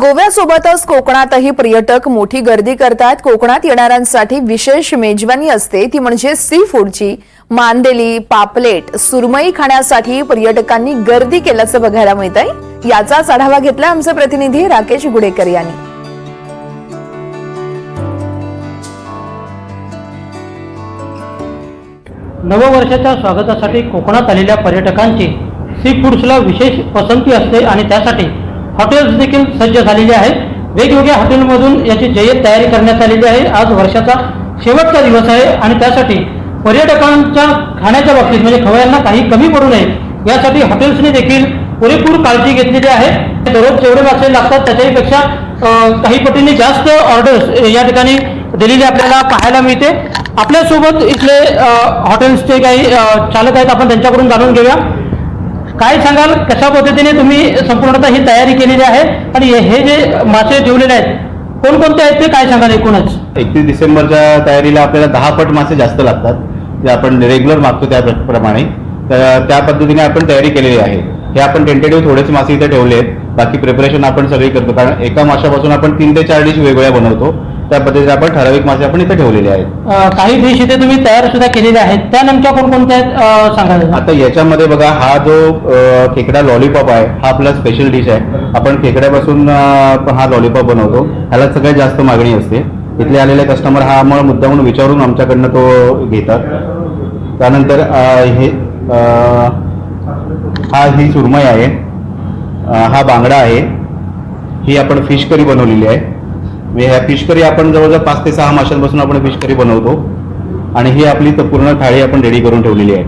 गोव्यासोबतच कोकणातही पर्यटक मोठी गर्दी करतात. कोकणात येणाऱ्यांसाठी विशेष मेजवानी असते. ती म्हणजे सी फूडची मांदेली पापलेट सुरमई खाण्यासाठी पर्यटकांनी गर्दी केल्याचं बघायला मिळत आहे याचाच आढावा घेतला आमचे प्रतिनिधी राकेश गुडेकर यांनी. नववर्षाच्या स्वागतासाठी कोकणात आलेल्या पर्यटकांची सी फूड्सला विशेष पसंती असते आणि त्यासाठी हॉटेल्स देखील सज्ज झालेले आहेत. वेगवेगळ्या हॉटेलमधून याची जय्यत तयारी करण्यात आलेली आहे. आज वर्षाचा शेवटचा दिवस आहे आणि त्यासाठी पर्यटकांच्या खाण्याच्या बाबतीत म्हणजे खवयांना काही कमी पडू नये यासाठी हॉटेल्सने देखील पुरेपूर काळजी घेतलेली आहे. दररोज जेवढे मासे लागतात त्याच्यापेक्षा काही पटीने जास्त ऑर्डर्स या ठिकाणी दिलेली आपल्याला पाहायला मिळते. आपल्यासोबत इथले हॉटेल्सचे काही चालक आहेत. आपण त्यांच्याकडून जाणून घेऊया. काय सांगाल? कशा पद्धतीने तुम्ही संपूर्णतः ही तयारी केलेली आहे? आणि हे- जे मासे ठेवलेले आहेत कोणकोणते आहेत ते काय सांगाल एकूणच? एकतीस डिसेंबरच्या तयारीला आपल्याला दहा पट मासे जास्त लागतात जे आपण रेग्युलर मागतो त्याप्रमाणे तर त्या पद्धतीने आपण तयारी केलेली आहे. हे आपण टेंटेटिव्ह थोडेच मासे इथे ठेवले आहेत. बाकी प्रिपरेशन आपण सगळी करतो. कारण एका माशापासून आपण तीन ते चार डिश वेगवेगळ्या बनवतो. त्या पद्धतीने आपण ठराविक मासे आपण इथे ठेवलेले आहेत. अ, काही डिश इथे तुम्ही तयार सुद्धा केलेल्या आहेत. त्या नेमक्या कोणकोणत्या आहेत अ, सांगाल आता याच्यामध्ये बघा हा जो अ, खेकडा लॉलीपॉप आहे हा आपला स्पेशल डिश आहे. आपण खेकड्यापासून अ, हा लॉलीपॉप बनवतो. ह्याला सगळ्यात जास्त मागणी असते. इथले आलेले कस्टमर हा आम्हाला मुद्दामून विचारून आमच्याकडनं तो घेतात. त्यानंतर अ, हे अ, हा ही सुरमई आहे. अ, हा बांगडा आहे. ही आपण फिश करी बनवलेली आहे. म्हणजे ह्या फिश करी आपण जवळजवळ पाच ते सहा माशांपासून आपण फिश करी बनवतो. आणि ही आपली त- पूर्ण थाळी आपण रेडी करून ठेवलेली आहे.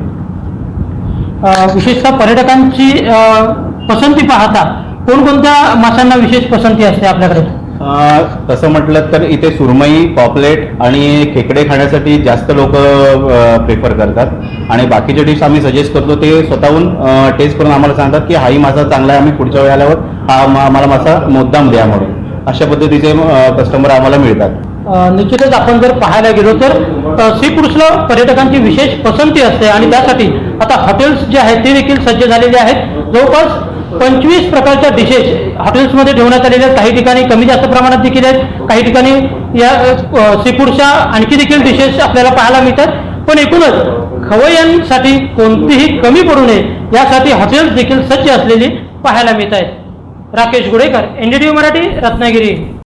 विशेषतः पर्यटकांची पसंती पाहता कोणकोणत्या माशांना विशेष पसंती असते आपल्याकडे? तसं म्हटलं तर इथे सुरमई पॉपलेट आणि खेकडे खाण्यासाठी जास्त लोक प्रेफर करतात. आणि बाकीचे डिश आम्ही सजेस्ट करतो ते स्वतःहून टेस्ट करून आम्हाला सांगतात की हाही मासा चांगला आहे आम्ही पुढच्या वेळी आल्यावर हा आम्हाला मासा मुद्दाम द्या म्हणून. अशा पद्धतीचे कस्टमर आम्हाला मिळतात. निश्चितच आपण जर पाहायला गेलो तर सी पर्यटकांची विशेष पसंती असते आणि त्यासाठी आता हॉटेल्स जे आहेत ते देखील सज्ज झालेले आहेत. जवळपास पंचवीस प्रकारच्या डिशेस हॉटेल्समध्ये ठेवण्यात आलेल्या आहेत. काही ठिकाणी कमी जास्त प्रमाणात देखील आहेत. काही ठिकाणी या सीफूडच्या आणखी देखील डिशेस आपल्याला पाहायला मिळतात. पण एकूणच खवय्यांसाठी कोणतीही कमी पडू नये यासाठी हॉटेल्स देखील सज्ज असलेली पाहायला मिळत आहेत. राकेश गुडेकर एनडीटीव्ही मराठी रत्नागिरी.